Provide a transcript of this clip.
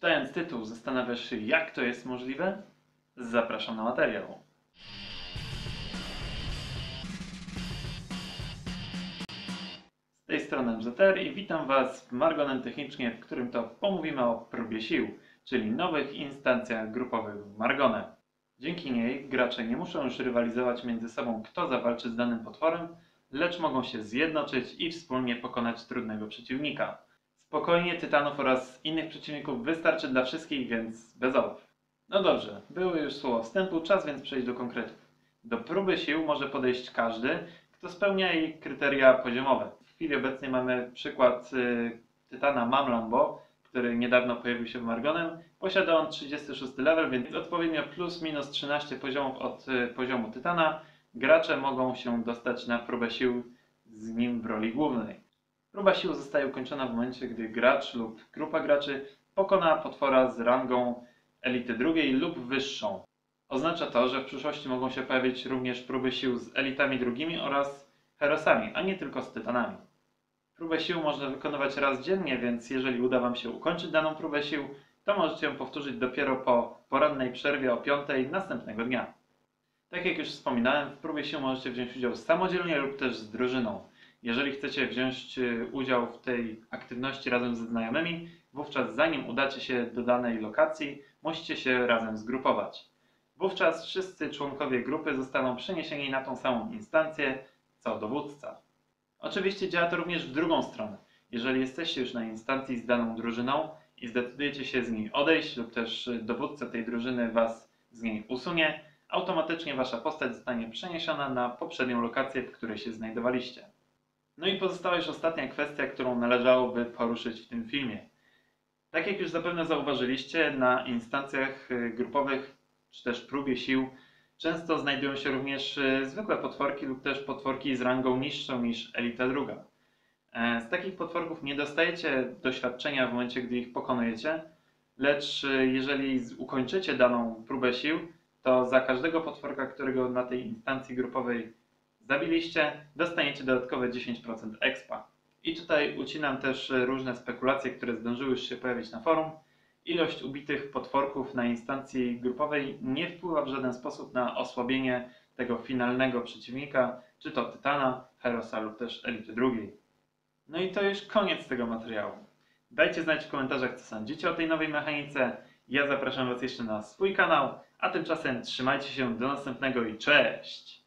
Czytając tytuł zastanawiasz się jak to jest możliwe? Zapraszam na materiał. Z tej strony MZR i witam Was w Margonem Technicznie, w którym to pomówimy o próbie sił, czyli nowych instancjach grupowych w Margone. Dzięki niej gracze nie muszą już rywalizować między sobą kto zawalczy z danym potworem, lecz mogą się zjednoczyć i wspólnie pokonać trudnego przeciwnika. Spokojnie tytanów oraz innych przeciwników wystarczy dla wszystkich, więc bez obaw. No dobrze, były już słowa wstępu, czas więc przejść do konkretów. Do próby sił może podejść każdy, kto spełnia jej kryteria poziomowe. W chwili obecnej mamy przykład y, Tytana Mamlambo, który niedawno pojawił się w Margonem. Posiada on 36 level, więc odpowiednio plus minus 13 poziomów od y, poziomu Tytana. Gracze mogą się dostać na próbę sił z nim w roli głównej. Próba sił zostaje ukończona w momencie, gdy gracz lub grupa graczy pokona potwora z rangą elity drugiej lub wyższą. Oznacza to, że w przyszłości mogą się pojawić również próby sił z elitami drugimi oraz herosami, a nie tylko z tytanami. Próbę sił można wykonywać raz dziennie, więc jeżeli uda Wam się ukończyć daną próbę sił, to możecie ją powtórzyć dopiero po porannej przerwie o 5 następnego dnia. Tak jak już wspominałem, w próbie sił możecie wziąć udział samodzielnie lub też z drużyną. Jeżeli chcecie wziąć y, udział w tej aktywności razem ze znajomymi, wówczas zanim udacie się do danej lokacji, musicie się razem zgrupować. Wówczas wszyscy członkowie grupy zostaną przeniesieni na tą samą instancję, co dowódca. Oczywiście działa to również w drugą stronę. Jeżeli jesteście już na instancji z daną drużyną i zdecydujecie się z niej odejść, lub też y, dowódca tej drużyny was z niej usunie, automatycznie wasza postać zostanie przeniesiona na poprzednią lokację, w której się znajdowaliście. No i pozostała już ostatnia kwestia, którą należałoby poruszyć w tym filmie. Tak jak już zapewne zauważyliście, na instancjach y, grupowych czy też próbie sił często znajdują się również y, zwykłe potworki lub też potworki z rangą niższą niż elita druga. E, Z takich potworków nie dostajecie doświadczenia w momencie, gdy ich pokonujecie, lecz y, jeżeli ukończycie daną próbę sił, to za każdego potworka, którego na tej instancji grupowej zabiliście, dostaniecie dodatkowe 10% expa. I tutaj ucinam też różne spekulacje, które zdążyły już się pojawić na forum. Ilość ubitych potworków na instancji grupowej nie wpływa w żaden sposób na osłabienie tego finalnego przeciwnika, czy to Tytana, Herosa lub też Elity drugiej. No i to już koniec tego materiału. Dajcie znać w komentarzach, co sądzicie o tej nowej mechanice. Ja zapraszam Was jeszcze na swój kanał, a tymczasem trzymajcie się do następnego i cześć!